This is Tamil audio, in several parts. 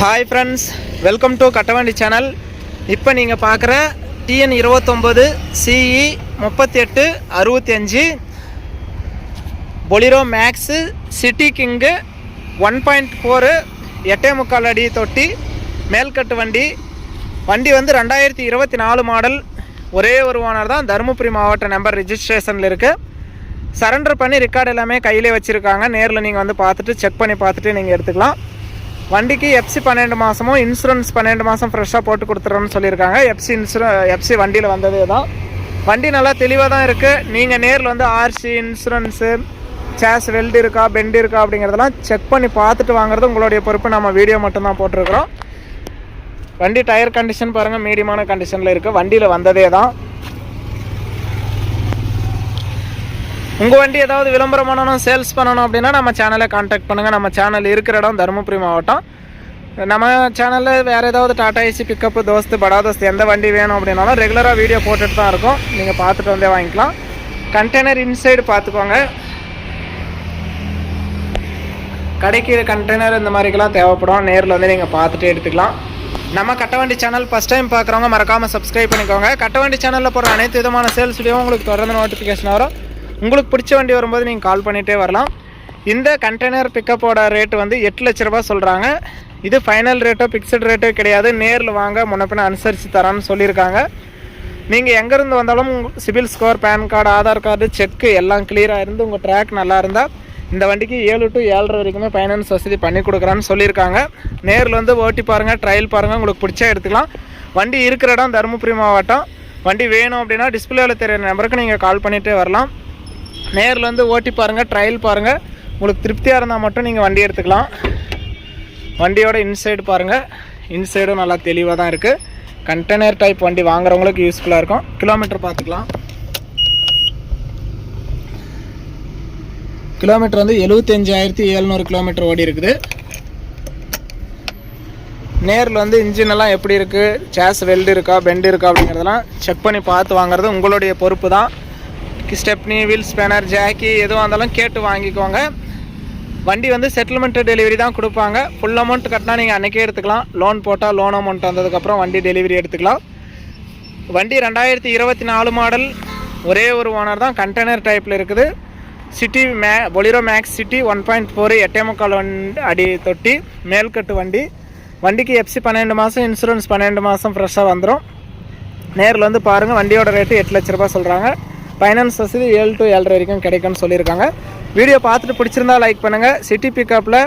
Hi friends welcome to Kattavandi channel இப்போ நீங்கள் பார்க்குற டிஎன் இருபத்தொம்போது சிஇ முப்பத்தி எட்டு அறுபத்தி அஞ்சு Bolero Maxx city king one point four எட்டே முக்கால் அடி தொட்டி மேல்கட்டு வண்டி வண்டி வந்து ரெண்டாயிரத்தி இருபத்தி நாலு மாடல் ஒரே ஒரு ஓனர் தான் தருமபுரி மாவட்ட நம்பர் ரிஜிஸ்ட்ரேஷனில் இருக்குது சரண்டர் பண்ணி ரெக்கார்டு எல்லாமே கையிலே வச்சுருக்காங்க. நேரில் நீங்கள் வந்து பார்த்துட்டு செக் பண்ணி பார்த்துட்டு நீங்கள் எடுத்துக்கலாம். வண்டிக்கு எஃப்சி பன்னெண்டு மாதமும் இன்சூரன்ஸ் பன்னெண்டு மாதம் ஃப்ரெஷ்ஷாக போட்டு கொடுத்துறோன்னு சொல்லியிருக்காங்க. எஃப்சி இன்சூரன் எஃப்சி வண்டியில் வந்ததே தான். வண்டி நல்லா தெளிவாக தான் இருக்குது நீங்கள் நேரில் வந்து ஆர்சி இன்சூரன்ஸு சேஸ் வெல்டு இருக்கா பெண்டு இருக்கா அப்படிங்கிறதெல்லாம் செக் பண்ணி பார்த்துட்டு வாங்குறது உங்களுடைய பொறுப்பு. நம்ம வீடியோ மட்டும்தான் போட்டிருக்கிறோம். வண்டி டயர் கண்டிஷன் பாருங்கள் மீடியமான கண்டிஷனில் இருக்குது வண்டியில் வந்ததே தான். உங்கள் வண்டி ஏதாவது விளம்பரம் பண்ணணும் சேல்ஸ் பண்ணணும் அப்படின்னா நம்ம சேனலை காண்டாக்ட் பண்ணுங்கள் நம்ம சேனல் இருக்கிற இடம் தருமபுரி மாவட்டம். நம்ம சேனலில் வேறு ஏதாவது டாடா ஏசி பிக்கப்பு தோஸ்து படா தோஸ்து எந்த வண்டி வேணும் அப்படின்னாலும் ரெகுலராக வீடியோ போட்டுட்டு தான் இருக்கும். நீங்கள் பார்த்துட்டு வந்தே வாங்கிக்கலாம். கண்டெய்னர் இன்சைடு பார்த்துக்கோங்க. கடைக்கு கண்டெய்னர் இந்த மாதிரிக்கெல்லாம் தேவைப்படும். நேரில் வந்து நீங்கள் பார்த்துட்டு எடுத்துக்கலாம். நம்ம கட்டவண்டி சேனல் ஃபஸ்ட் டைம் பார்க்குறவங்க மறக்காமல் சப்ஸ்கிரைப் பண்ணிக்கோங்க. கட்டவண்டி சேனலில் போகிற அனைத்து விதமான சேல்ஸ் வீடியோ உங்களுக்கு தொடர்ந்து நோட்டிஃபிகேஷன் வரும். உங்களுக்கு பிடிச்ச வண்டி வரும்போது நீங்கள் கால் பண்ணிகிட்டே வரலாம். இந்த கண்டெய்னர் பிக்கப்போட ரேட்டு வந்து எட்டு லட்ச ரூபா சொல்கிறாங்க இது ஃபைனல் ரேட்டோ ஃபிக்ஸட் ரேட்டோ கிடையாது. நேரில் வாங்க முன்னப்பின அனுசரித்து தரான்னு சொல்லியிருக்காங்க. நீங்கள் எங்கேருந்து வந்தாலும் CIBIL score PAN card Aadhaar card check எல்லாம் கிளியராக இருந்து உங்கள் ட்ராக் நல்லா இருந்தால் இந்த வண்டிக்கு ஏழு டு ஏழரை வரைக்குமே ஃபைனான்ஸ் வசதி பண்ணி கொடுக்குறான்னு சொல்லியிருக்காங்க. நேரில் வந்து ஓட்டி பாருங்கள் ட்ரையல் பாருங்கள் உங்களுக்கு பிடிச்சா எடுத்துக்கலாம். வண்டி இருக்கிற இடம் தருமபுரி மாவட்டம். வண்டி வேணும் அப்படின்னா டிஸ்பிளேவில் தெரியிற நம்பருக்கு நீங்கள் கால் பண்ணிகிட்டே வரலாம். நேரில் வந்து ஓட்டி பாருங்கள் ட்ரையல் பாருங்கள் உங்களுக்கு திருப்தியாக இருந்தால் மட்டும் நீங்கள் வண்டி எடுத்துக்கலாம். வண்டியோட இன்சைடு பாருங்கள் இன்சைடும் நல்லா தெளிவாக தான் இருக்குது கண்டெய்னர் டைப் வண்டி வாங்குறவங்களுக்கு யூஸ்ஃபுல்லாக இருக்கும். கிலோமீட்டர் பார்த்துக்கலாம். கிலோமீட்டர் வந்து எழுபத்தஞ்சாயிரத்தி எழுநூறு கிலோமீட்டர் ஓடி இருக்குது. நேரில் வந்து இன்ஜின் எல்லாம் எப்படி இருக்குது சேஸ் வெல்டு இருக்கா? பெண்டு இருக்கா? அப்படிங்கிறதெல்லாம் செக் பண்ணி பார்த்து வாங்குறது உங்களுடைய பொறுப்பு தான். ஸ்டெப்னி வீல் ஸ்பேனர் ஜாக்கி எதுவாக இருந்தாலும் கேட்டு வாங்கிக்கோங்க. வண்டி வந்து செட்டில்மெண்ட் டெலிவரி தான் கொடுப்பாங்க. ஃபுல் அமௌண்ட் கட்டினா நீங்கள் அன்றைக்கே எடுத்துக்கலாம். லோன் போட்டால் லோன் அமௌண்ட் வந்ததுக்கப்புறம் வண்டி டெலிவரி எடுத்துக்கலாம். வண்டி ரெண்டாயிரத்தி இருபத்தி நாலு மாடல் ஒரே ஒரு ஓனர் தான் கண்டெய்னர் டைப்பில் இருக்குது. சிட்டி மே Bolero Maxx city one point four எட்டேமுக்கால் வண்டி அடி தொட்டி மேல்கட்டு வண்டி. வண்டிக்கு எஃப்சி பன்னெண்டு மாதம் இன்சூரன்ஸ் பன்னெண்டு மாதம் ஃப்ரெஷ்ஷாக வந்துடும் நேரில் வந்து பாருங்கள் வண்டியோட ரேட்டு எட்டு லட்ச ரூபா சொல்கிறாங்க ஃபைனான்ஸ் வசதி ஏழு டு ஏழரை வரைக்கும் கிடைக்கும்னு சொல்லியிருக்காங்க. வீடியோ பார்த்துட்டு பிடிச்சிருந்தா லைக் பண்ணுங்கள் சிட்டி பிக்கப்பில்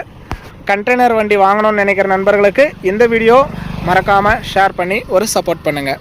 கண்டெய்னர் வண்டி வாங்கணும்னு நினைக்கிற நண்பர்களுக்கு இந்த வீடியோ மறக்காமல் ஷேர் பண்ணி ஒரு சப்போர்ட் பண்ணுங்கள்